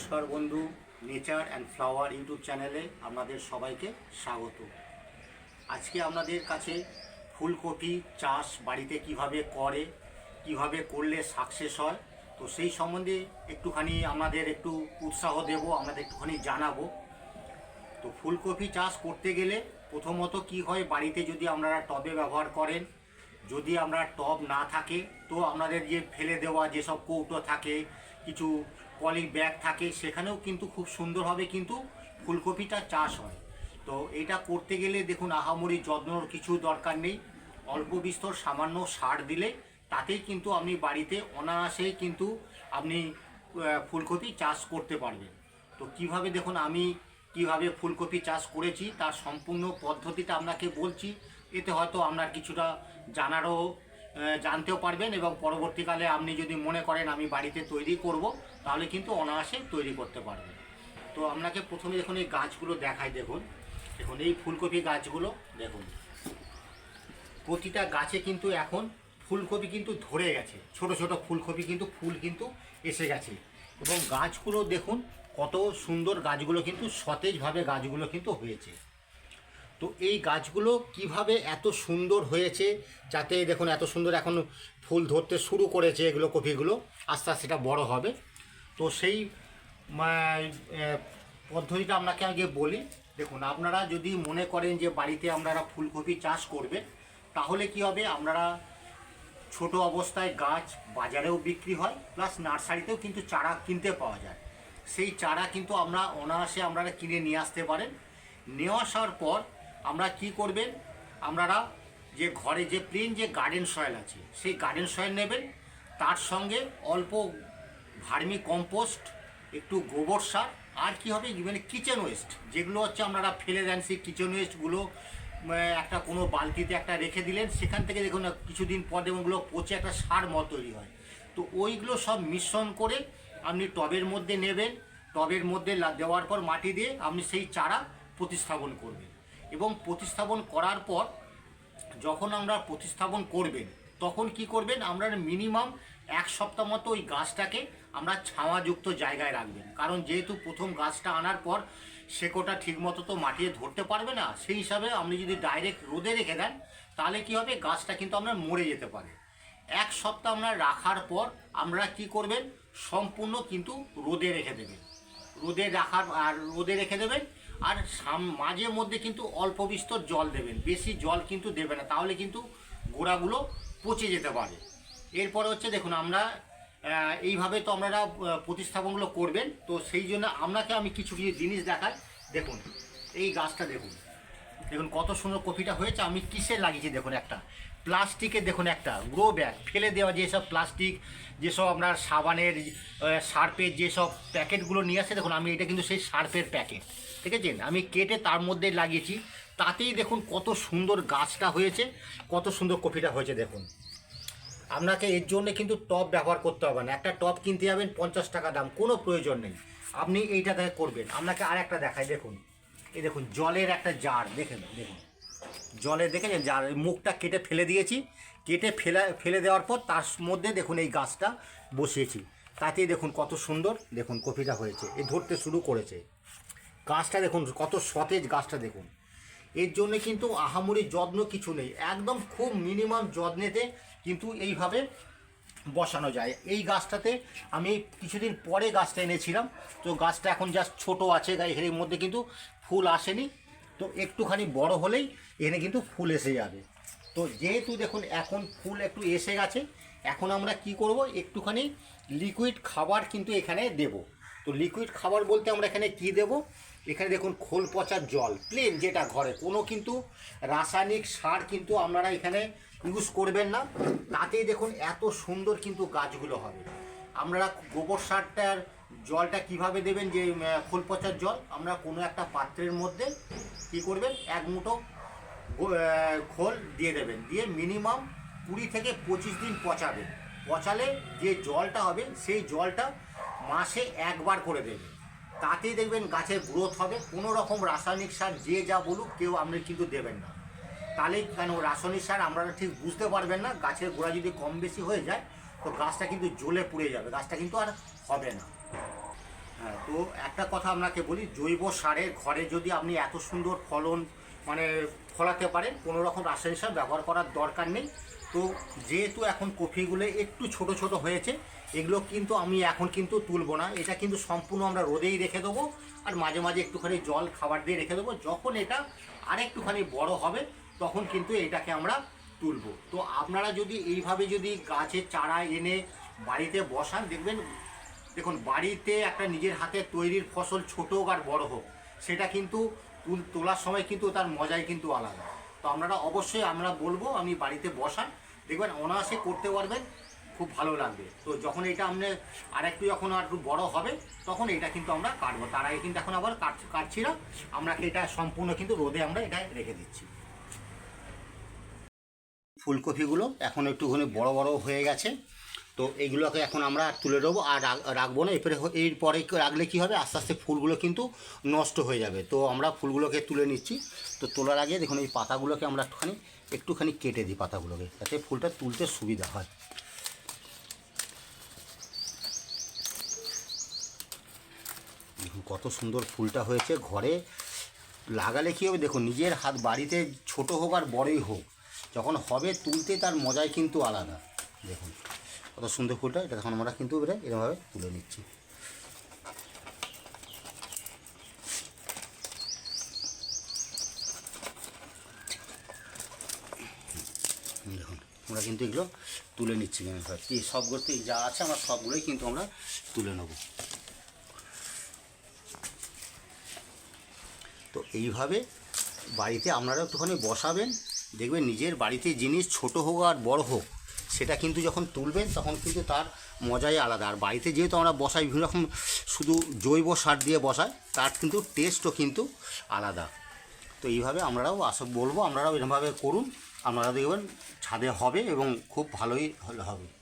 নমস্কার বন্ধু nature and flower YouTube চ্যানেলে আপনাদের সবাইকে স্বাগত। আজকে আপনাদের কাছে ফুলকপি চাষ বাড়িতে কীভাবে করে, কীভাবে করলে সাকসেস হয়, তো সেই সম্বন্ধে একটুখানি আমাদের একটু উৎসাহ দেব আমাদের একটুখানি জানাব। তো ফুলকপি চাষ করতে গেলে প্রথমত কি হয়, বাড়িতে যদি আপনারা টবে ব্যবহার করেন, যদি আমরা টব না থাকে, তো আপনাদের যে ফেলে দেওয়া যেসব কৌটো থাকে কিছু পলি ব্যাগ থাকে, সেখানেও কিন্তু খুব সুন্দরভাবে কিন্তু ফুলকপিটা চাষ হয়। তো এটা করতে গেলে দেখুন, আহামরি যত্নর কিছু দরকার নেই। অল্প বিস্তর সামান্য সার দিলে তাতেই কিন্তু আপনি বাড়িতে অনায়াসেই কিন্তু আপনি ফুলকপি চাষ করতে পারবেন। তো কীভাবে দেখুন, আমি কীভাবে ফুলকপি চাষ করেছি, তার সম্পূর্ণ পদ্ধতিটা আপনাকে বলছি। এতে হয়তো আপনার কিছুটা জানারও জানতেও পারবেন এবং পরবর্তীকালে আপনি যদি মনে করেন আমি বাড়িতে তৈরি করব, তাহলে কিন্তু অনায়াসে তৈরি করতে পারবেন। তো আপনাকে প্রথমে দেখুন এই গাছগুলো দেখাই, দেখুন। দেখুন এই ফুলকপি গাছগুলো, দেখুন। প্রতিটা গাছে কিন্তু এখন ফুলকপি কিন্তু ধরে গেছে। ছোট ছোট ফুলকপি কিন্তু, ফুল কিন্তু এসে গেছে। এবং গাছগুলো দেখুন কত সুন্দর গাছগুলো কিন্তু সতেজভাবে গাছগুলো কিন্তু হয়েছে। তো এই গাছগুলো কীভাবে এত সুন্দর হয়েছে, যাতে দেখুন এত সুন্দর এখন ফুল ধরতে শুরু করেছে এগুলো কপিগুলো, আস্তে আস্তে এটা বড় হবে। তো সেই পদ্ধতিটা আপনাকে আগে বলি। দেখুন, আপনারা যদি মনে করেন যে বাড়িতে আপনারা ফুলকপি চাষ করবেন, তাহলে কি হবে? আপনারা ছোট অবস্থায় গাছ বাজারেও বিক্রি হয়, প্লাস নার্সারিতেও কিন্তু চারা কিনতে পাওয়া যায়। সেই চারা কিন্তু আমরা অনায়াসে আপনারা কিনে নিয়ে আসতে পারেন। নিয়ে আসার পর আমরা কি করবেন? আপনারা যে ঘরে যে প্লেন যে গার্ডেন সয়েল আছে, সেই গার্ডেন সয়েল নেবেন। তার সঙ্গে অল্প ভার্মি কম্পোস্ট একটু গোবর সার, আর কি হবে? ইভেন কিচেন ওয়েস্ট যেগুলো হচ্ছে আপনারা ফেলে দেন সেই কিচেন ওয়েস্টগুলো একটা কোনো বালতিতে একটা রেখে দিলেন, সেখান থেকে দেখুন কিছুদিন পর ওগুলো পচে একটা সার মত তৈরি হয়। তো ওইগুলো সব মিশ্রণ করে আপনি টবের মধ্যে নেবেন, টবের মধ্যে দেওয়ার পর মাটি দিয়ে আপনি সেই চারা প্রতিস্থাপন করবেন। এবং প্রতিস্থাপন করার পর যখন আমরা প্রতিস্থাপন করবেন, তখন কি করবেন? আমরা মিনিমাম এক সপ্তাহ মতো ওই গাছটাকে আমরা ছাওয়াযুক্ত জায়গায় রাখবেন। কারণ যেহেতু প্রথম গাছটা আনার পর শেকোটা ঠিকমতো তো মাটিতে ধরতে পারবে না, সেই হিসাবে আপনি যদি ডাইরেক্ট রোদে রেখে দেন, তাহলে কি হবে? গাছটা কিন্তু আপনার মরে যেতে পারে। এক সপ্তাহ আমরা রাখার পর আমরা কি করবেন? সম্পূর্ণ কিন্তু রোদে রেখে দেবেন। রোদে রাখার, আর রোদে রেখে দেবেন আর মাঝে মধ্যে কিন্তু অল্প বিস্তর জল দেবেন, বেশি জল কিন্তু দেবে না, তাহলে কিন্তু গোড়াগুলো পচে যেতে পারে। এরপরে হচ্ছে দেখুন আমরা এইভাবে তো আপনারা প্রতিস্থাপনগুলো করবেন, তো সেই জন্য আপনাকে আমি কিছু কিছু জিনিস দেখাই। দেখুন, এই গাছটা দেখুন। দেখুন কত সুন্দর কপিটা হয়েছে, আমি কিসে লাগিয়েছি দেখুন একটা। প্লাস্টিকের দেখুন একটা গ্রো ব্যাগ ফেলে দেওয়া যেসব প্লাস্টিক, যেসব আপনার সাবানের সার্পের যেসব প্যাকেটগুলো নিয়ে আসে, দেখুন আমি এটা কিন্তু সেই সার্পের প্যাকেট, ঠিক আছে? আমি কেটে তার মধ্যে লাগিয়েছি, তাতেই দেখুন কত সুন্দর গাছটা হয়েছে, কত সুন্দর কপিটা হয়েছে, দেখুন। আপনাকে এর জন্য কিন্তু টপ ব্যবহার করতে হবে না, একটা টপ কিনতে যাবেন, পঞ্চাশ টাকা দাম, কোনো প্রয়োজন নেই, আপনি এইটা দেখে করবেন। আপনাকে আর একটা দেখাই, দেখুন, এই দেখুন, জলের একটা জার, দেখেন, দেখুন। জলে দেখেছেন? জার মুখটা কেটে ফেলে দিয়েছি। কেটে ফেলা, ফেলে দেওয়ার পর তার মধ্যে দেখুন এই গাছটা বসিয়েছি। তাতেই দেখুন কত সুন্দর, দেখুন কপিটা হয়েছে। এ ধরতে শুরু করেছে। গাছটা দেখুন, কত সতেজ গাছটা দেখুন। এর জন্য কিন্তু আহামরি যত্ন কিছু নেই। একদম খুব মিনিমাম যত্নেতে কিন্তু এইভাবে বসানো যায়। এই গাছটাতে আমি কিছুদিন পরে গাছটা এনেছিলাম। তো গাছটা এখন জাস্ট ছোট আছে এর মধ্যে কিন্তু ফুল আসেনি। তো একটুখানি বড় হলেই এখানে কিন্তু ফুল এসে যাবে। তো যেহেতু দেখুন, এখন ফুল একটু এসে গেছে, এখন আমরা কি করব? একটুখানি লিকুইড খাবার কিন্তু এখানে দেব। তো লিকুইড খাবার বলতে আমরা এখানে কি দেব? এখানে দেখুন, খোল পচার জল প্লেন যেটা ঘরে, কোনো কিন্তু রাসায়নিক সার কিন্তু আপনারা এখানে ইউজ করবেন না। তাতেই দেখুন, এত সুন্দর কিন্তু গাছগুলো হবে। আমরা গোবর সারটার জলটা কীভাবে দেবেন? যে খোল পচার জল। আমরা কোনো একটা পাত্রের মধ্যে কি করবেন? এক মুঠো খোল দিয়ে দেবেন। দিয়ে মিনিমাম কুড়ি থেকে পঁচিশ দিন পচাবেন। পচালে যে জলটা হবে, সেই জলটা মাসে একবার করে দেবেন। তাতেই দেখবেন গাছের গ্রোথ হবে। কোনো রকম রাসায়নিক সার, যে যা বলুক, কেউ আপনি কিন্তু দেবেন না। তাহলে কেন রাসায়নিক সার আপনারা ঠিক বুঝতে পারবেন না। গাছের গোড়া যদি কম বেশি হয়ে যায়, তো গাছটা কিন্তু জ্বলে পুড়ে যাবে। গাছটা কিন্তু আর হবে না। তো একটা কথা আপনাকে বলি, জৈব সারে ঘরে যদি আপনি এত সুন্দর ফলন মানে ফলাতে পারেন, কোনো রকম রাসায়নিক সার ব্যবহার করার দরকার নেই। তো যেহেতু এখন কফিগুলো একটু ছোট ছোট হয়েছে, এগুলো কিন্তু আমি এখন কিন্তু তুলবো না। এটা কিন্তু সম্পূর্ণ আমরা রোদেই রেখে দেবো আর মাঝে মাঝে একটুখানি জল, খাবার দিয়ে রেখে দেবো। যখন এটা আরেকটুখানি বড় হবে, তখন কিন্তু এটাকে আমরা তুলবো। তো আপনারা যদি এইভাবে যদি গাছের চারা এনে বাড়িতে বসান, দেখবেন দেখুন, বাড়িতে একটা নিজের হাতে তৈরির ফসল ছোট হোক আর বড় হোক, সেটা কিন্তু তুল, তোলার সময় কিন্তু তার মজাই কিন্তু আলাদা। তো আপনারা অবশ্যই, আমরা বলব, আমি বাড়িতে বসান। দেখবেন, অনায়াসে করতে পারবেন, খুব ভালো লাগবে। তো যখন এটা আপনি আর একটু যখন আর একটু বড় হবে, তখন এটা কিন্তু আমরা কাটবো। তার আগে কিন্তু এখন আবার কাট, কাটছি না। আমরা এটা সম্পূর্ণ কিন্তু রোদে আমরা এটা রেখে দিচ্ছি। ফুলকপিগুলো এখন একটুখানি বড় বড় হয়ে গেছে। তো এইগুলোকে এখন আমরা তুলে দেবো আর রাখ- রাখব না। এরপরে এরপরে রাখলে কী হবে? আস্তে আস্তে ফুলগুলো কিন্তু নষ্ট হয়ে যাবে। তো আমরা ফুলগুলোকে তুলে নিচ্ছি। তো তোলার আগে দেখুন, এই পাতাগুলোকে আমরা একটুখানি একটুখানি কেটে দিই পাতাগুলোকে, যাতে ফুলটা তুলতে সুবিধা হয়। দেখুন, কত সুন্দর ফুলটা হয়েছে ঘরে। লাগালে কী হবে? দেখুন, নিজের হাত বাড়িতে ছোট হোক আর বড়ই হোক, যখন হবে তুলতে তার মজাই কিন্তু আলাদা। দেখুন। কত সুন্দর ফুলটা, এটা তখন আমরা কিন্তু এবারে এরকমভাবে তুলে নিচ্ছি আমরা কিন্তু এগুলো তুলে নিচ্ছি এরকমভাবে। এই সবগুলোতে যা আছে, আমরা সবগুলোই কিন্তু আমরা তুলে নেব তো এইভাবে বাড়িতে আপনারা একটুখানি বসাবেন, দেখবেন নিজের বাড়িতে জিনিস ছোট হোক আর বড় হোক সেটা কিন্তু যখন তুলবেন তখন কিন্তু তার মজাই আলাদা। আর বাড়িতে যেহেতু আমরা বসাই, বিভিন্ন রকম শুধু জৈব সার দিয়ে বসাই, তার কিন্তু টেস্টও কিন্তু আলাদা। তো এইভাবে আমরাও আস বলব আপনারাও এরমভাবে করুন। আপনারা দেখবেন ছাদে হবে এবং খুব ভালোই হবে।